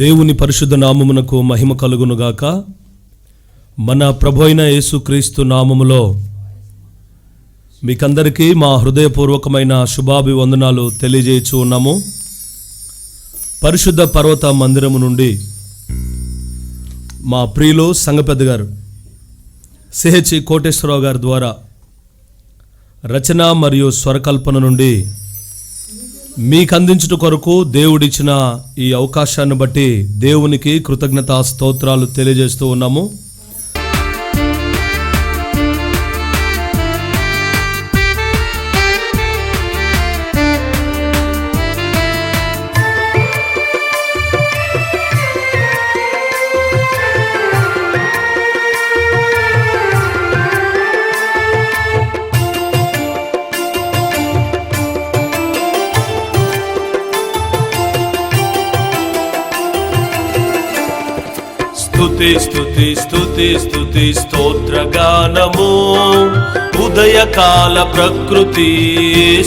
దేవుని పరిశుద్ధ నామమునకు మహిమ కలుగునుగాక. మన ప్రభు అయిన యేసుక్రీస్తు నామములో మీకందరికీ మా హృదయపూర్వకమైన శుభాభివందనాలు తెలియజేయచూ ఉన్నాము. పరిశుద్ధ పర్వత మందిరము నుండి మా ప్రియులు సంగపెద్ద గారు సిహెచ్ కోటేశ్వరరావు గారి ద్వారా రచన మరియు స్వరకల్పన నుండి మీకు అందించుట కొరకు దేవుడిచ్చిన ఈ అవకాశాన్ని బట్టి దేవునికి కృతజ్ఞతా స్తోత్రాలు తెలియజేస్తూ ఉన్నాము. స్థుతి స్థుతి స్థుతి స్తుతి స్తోత్రగానము ఉదయకాల ప్రకృతి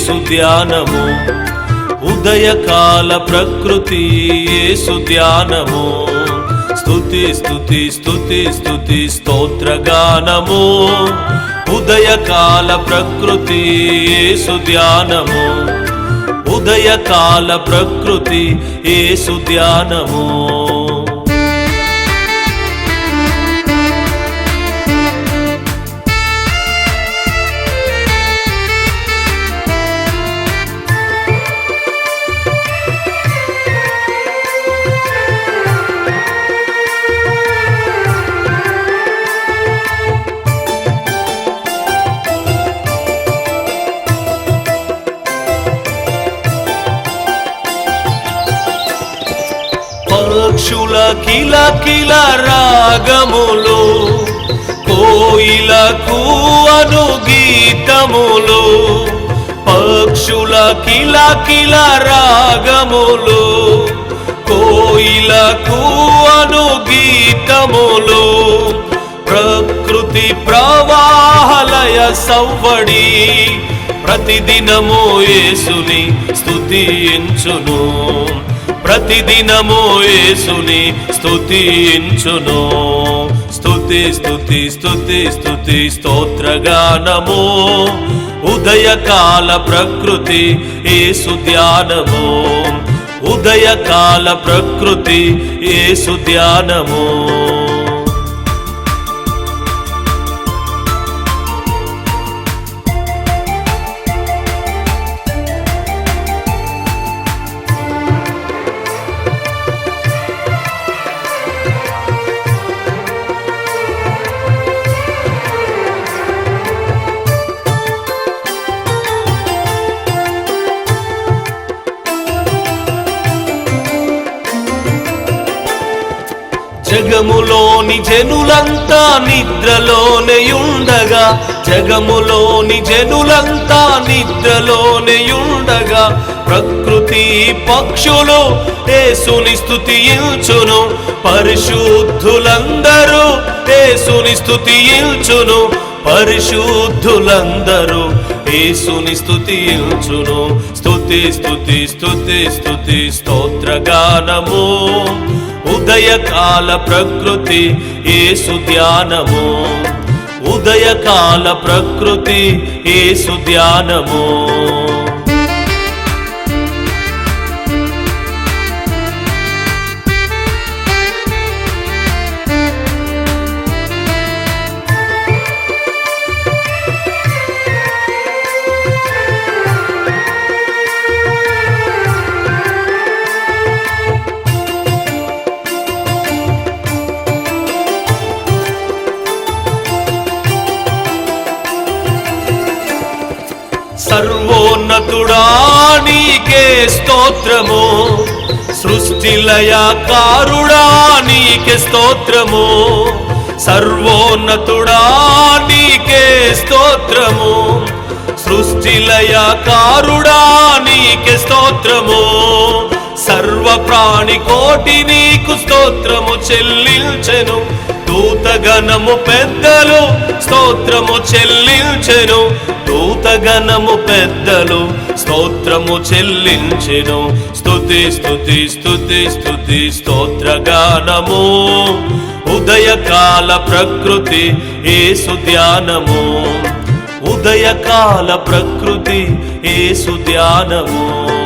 సుధ్యానము. ఉదయకాల ప్రకృతి సుధ్యానము. స్థుతి స్థుతి స్థుతి స్తుతి స్తోత్రగానము ఉదయకాల ప్రకృతి సుధ్యానము. ఉదయకాల ప్రకృతి ఏ సుధ్యానము. పక్షుల కిల కిల రాగములు కోయిలకు అను గీతములు పక్షుల కిల కిల రాగములు కోయిలకు అను గీతములు ప్రకృతి ప్రవాహలయ సవ్వడి ప్రతిదినము యేసుని స్తుతించును. ప్రతిదినము యేసుని స్థుతించును స్థుతి స్థుతి స్థుతి స్థుతి స్తోత్రగానము. ఉదయకాల ప్రకృతి యేసు ధ్యానము. ఉదయకాల ప్రకృతి యేసు ధ్యానము. జగములోని జనులంతా నిద్రలోనేయుండగా జగములోని జనులంతా నిద్రలోనేయుండగా ప్రకృతి పక్షులు యేసుని స్తుతించును పరిశుద్ధులందరూ యేసుని స్తుతించును పరిశుద్ధులందరూ యేసుని స్తుతించును. స్థుతి స్తుతి స్థుతి స్తుతి స్తోత్రగానము ఉదయకాల ప్రకృతి ఏసు ధ్యానము. ఉదయకాల ప్రకృతి ఏసు ధ్యానము. సర్వోన్నతుడా నీకే స్తోత్రము. సృష్టిలయకారుడా నీకే స్తోత్రము. సర్వోన్నతుడా నీకే స్తోత్రము. సృష్టిలయకారుడా నీకే స్తోత్రము. సర్వ ప్రాణి కోటి నీకు స్తోత్రము చెల్లించెను. దూతగణము పెద్దలు స్తోత్రము చెల్లించెను. దూతగణము పెద్దలు స్తోత్రము చెల్లించెను. స్తుతి స్తుతి స్తుతి స్తుతి స్తోత్రగానము. ఉదయకాల ప్రకృతి ఏసు ధ్యానము. ఉదయకాల ప్రకృతి ఏసు ధ్యానము.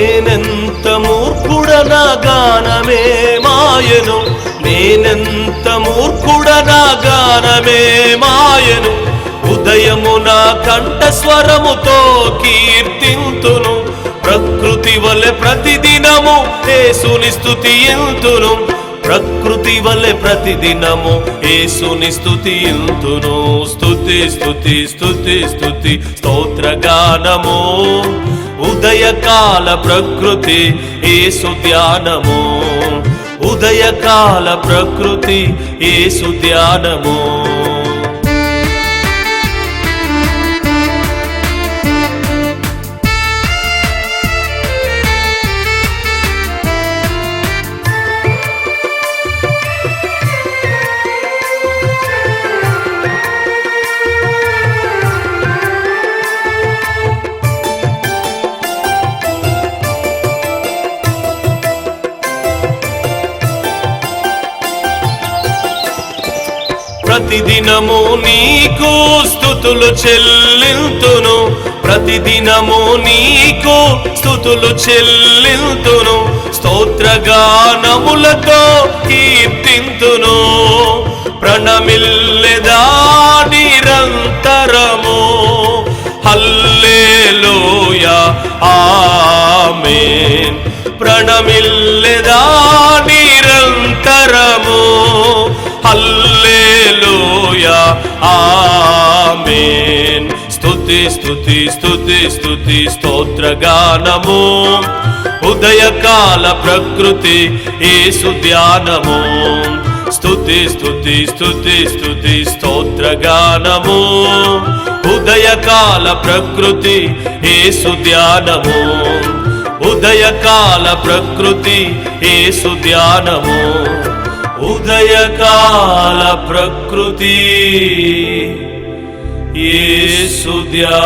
నేనెంత మూర్ఖుడనా గానమే మాయను. నేనెంత మూర్ఖుడనా గానమే మాయను. ఉదయము నా కంఠ స్వరముతో కీర్తింతును. ప్రకృతి వలె ప్రతిదినము ఏసుని స్థుతి ఎంతును ప్రకృతి వలె ప్రతిదినము యేసుని స్తుతియంతును. స్తుతి స్థుతి స్థుతి స్థుతి స్తోత్రగానము. ఉదయకాల ప్రకృతి ఏసు ధ్యానము. ఉదయకాల ప్రకృతి ఏసు ధ్యానము. ప్రతిదినము నీకు స్థుతులు చెల్లింతును. ప్రతిదినము నీకు స్థుతులు చెల్లింతును. స్తోత్రగానములతో కీర్తింతును. ప్రణమిల్లెదా నిరంతరము హల్లేలూయా. ఆమె ప్రణమిల్లె స్తుతి స్తుతి స్తుతి స్తోత్రగానము ఉదయకాల ప్రకృతి ఏసు ధ్యానము స్తుతి స్తుతి స్తుతి స్తుతి స్తోత్రగానము ఉదయకాల ప్రకృతి ఏసు ధ్యానము ఉదయకాల ప్రకృతి ఏసు ధ్యానము ఉదయకాల ప్రకృతి ये सुद्यानमो